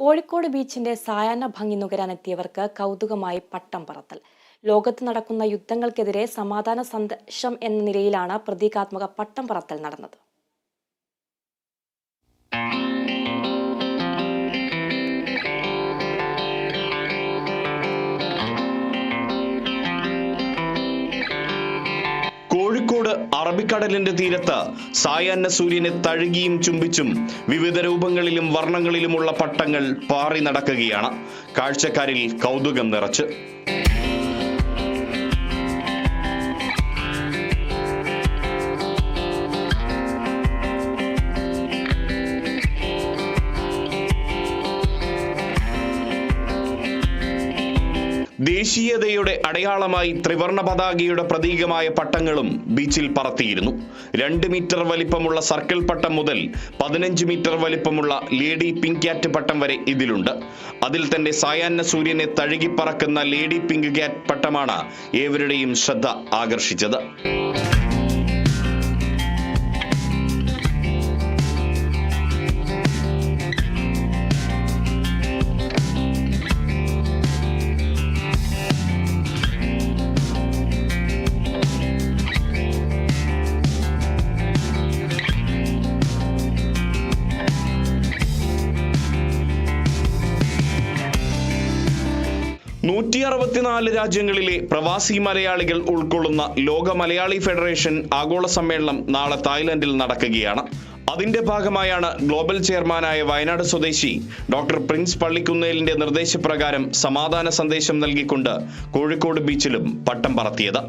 കോഴിക്കോട് ബീച്ചിന്റെ സായാഹ്ന ഭംഗി നുകരാനെത്തിയവർക്ക് കൗതുകമായി പട്ടം പറത്തൽ. ലോകത്ത് നടക്കുന്ന യുദ്ധങ്ങൾക്കെതിരെ സമാധാന സന്ദേശം എന്ന നിലയിലാണ് പ്രതീകാത്മക പട്ടം പറത്തൽ നടന്നത്. അറബിക്കടലിന്റെ തീരത്ത് സായാഹ്ന സൂര്യനെ തഴുകിയും ചുംബിച്ചും വിവിധ രൂപങ്ങളിലും വർണങ്ങളിലുമുള്ള പട്ടങ്ങൾ പാറി നടക്കുകയാണ്. കാഴ്ചക്കാരിൽ കൗതുകം നിറച്ച്. ദേശീയതയുടെ അടയാളമായി ത്രിവർണ പതാകയുടെ പ്രതീകമായ പട്ടങ്ങളും ബീച്ചിൽ പറത്തിയിരുന്നു. രണ്ട് മീറ്റർ വലിപ്പമുള്ള സർക്കിൾ പട്ടം മുതൽ പതിനഞ്ച് മീറ്റർ വലിപ്പമുള്ള ലേഡി പിങ്ക് ക്യാറ്റ് പട്ടം വരെ ഇതിലുണ്ട്. അതിൽ തന്നെ സായാഹ്ന സൂര്യനെ തഴുകിപ്പറക്കുന്ന ലേഡി പിങ്ക് ക്യാറ്റ് പട്ടമാണ് ഏവരുടെയും ശ്രദ്ധ ആകർഷിച്ചത്. നൂറ്റി അറുപത്തിനാല് രാജ്യങ്ങളിലെ പ്രവാസി മലയാളികൾ ഉൾക്കൊള്ളുന്ന ലോക മലയാളി ഫെഡറേഷൻ ആഗോള സമ്മേളനം നാളെ തായ്ലൻഡിൽ നടക്കുകയാണ്. അതിന്റെ ഭാഗമായാണ് ഗ്ലോബൽ ചെയർമാനായ വയനാട് സ്വദേശി ഡോക്ടർ പ്രിൻസ് പള്ളിക്കുന്നേലിന്റെ നിർദ്ദേശപ്രകാരം സമാധാന സന്ദേശം നൽകിക്കൊണ്ട് കോഴിക്കോട് ബീച്ചിലും പട്ടം പറത്തിയത്.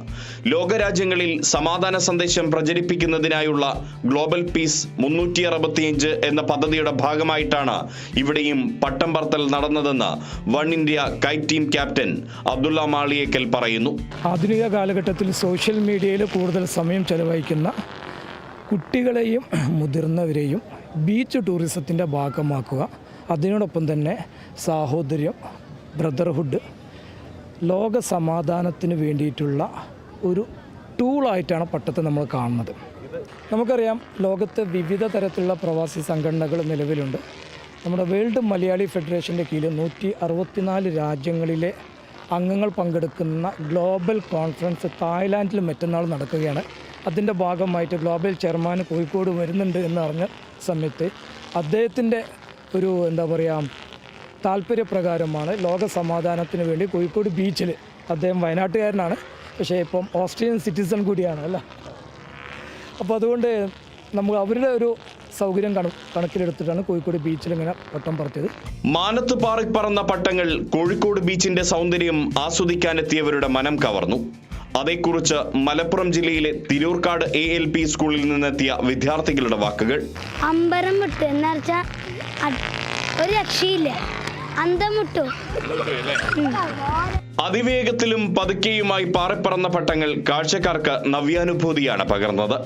ലോകരാജ്യങ്ങളിൽ സമാധാന സന്ദേശം പ്രചരിപ്പിക്കുന്നതിനായുള്ള ഗ്ലോബൽ പീസ് മുന്നൂറ്റി അറുപത്തിയഞ്ച് എന്ന പദ്ധതിയുടെ ഭാഗമായിട്ടാണ് ഇവിടെയും പട്ടം പറത്തൽ നടന്നതെന്ന് one India kite team captain Abdulla Maliyekkal പറയുന്നു. ആധുനിക കാലഘട്ടത്തിൽ സോഷ്യൽ മീഡിയയിൽ കൂടുതൽ സമയം ചെലവഴിക്കുന്ന കുട്ടികളെയും മുതിർന്നവരെയും ബീച്ച് ടൂറിസത്തിന്റെ ഭാഗമാക്കുക. അതിനോടൊപ്പം തന്നെ സാഹോദര്യം ബ്രദർഹുഡ് ലോക സമാധാനത്തിന് വേണ്ടിയിട്ടുള്ള ഒരു ടൂളായിട്ടാണ് പട്ടത്തെ നമ്മൾ കാണുന്നത്. നമുക്കറിയാം ലോകത്ത് വിവിധ തരത്തിലുള്ള പ്രവാസി സംഘടനകൾ നിലവിലുണ്ട്. നമ്മുടെ വേൾഡ് മലയാളി ഫെഡറേഷന്റെ കീഴിൽ നൂറ്റി അറുപത്തിനാല് രാജ്യങ്ങളിലെ അംഗങ്ങൾ പങ്കെടുക്കുന്ന ഗ്ലോബൽ കോൺഫറൻസ് തായ്ലാൻഡിൽ മറ്റന്നാൾ നടക്കുകയാണ്. അതിന്റെ ഭാഗമായിട്ട് ഗ്ലോബൽ ചെയർമാൻ കോഴിക്കോട് വരുന്നുണ്ട് എന്ന് അറിഞ്ഞ സമയത്ത് അദ്ദേഹത്തിന്റെ ഒരു എന്താ പറയുക താല്പര്യപ്രകാരമാണ് ലോക സമാധാനത്തിന് വേണ്ടി കോഴിക്കോട് ബീച്ചിൽ അദ്ദേഹം വയനാട്ടുകാരനാണ്. പക്ഷേ ഇപ്പം ഓസ്ട്രേലിയൻ സിറ്റിസൺ കൂടിയാണ് അല്ല? അപ്പോൾ അതുകൊണ്ട് നമുക്ക് അവരുടെ ഒരു സൗകര്യം കണ കണക്കിലെടുത്തിട്ടാണ് കോഴിക്കോട് ബീച്ചിൽ ഇങ്ങനെ പട്ടം പറത്തിയത്. മാനത്ത് പാറി പറന്ന പട്ടങ്ങൾ കോഴിക്കോട് ബീച്ചിന്റെ സൗന്ദര്യം ആസ്വദിക്കാനെത്തിയവരുടെ മനം കവർന്നു. അതേക്കുറിച്ച് മലപ്പുറം ജില്ലയിലെ തിരൂർക്കാട് എ എൽ പി സ്കൂളിൽ നിന്നെത്തിയ വിദ്യാർത്ഥികളുടെ വാക്കുകൾ. അമ്പരം വിട്ടു ഒരു രക്ഷയില്ല അന്തം വിട്ടു അതിവേഗത്തിലും പതുക്കെയുമായി പാറിപ്പറന്ന പട്ടങ്ങൾ കാഴ്ചക്കാർക്ക് നവ്യാനുഭൂതിയാണ് പകർന്നത്.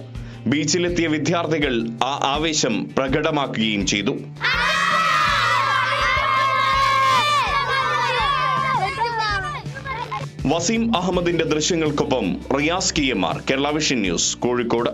ബീച്ചിലെത്തിയ വിദ്യാർത്ഥികൾ ആ ആവേശം പ്രകടമാക്കുകയും ചെയ്തു. വസീം അഹമ്മദിന്റെ ദൃശ്യങ്ങൾക്കൊപ്പം Riyas K M R Kerala vision news Kozhikode.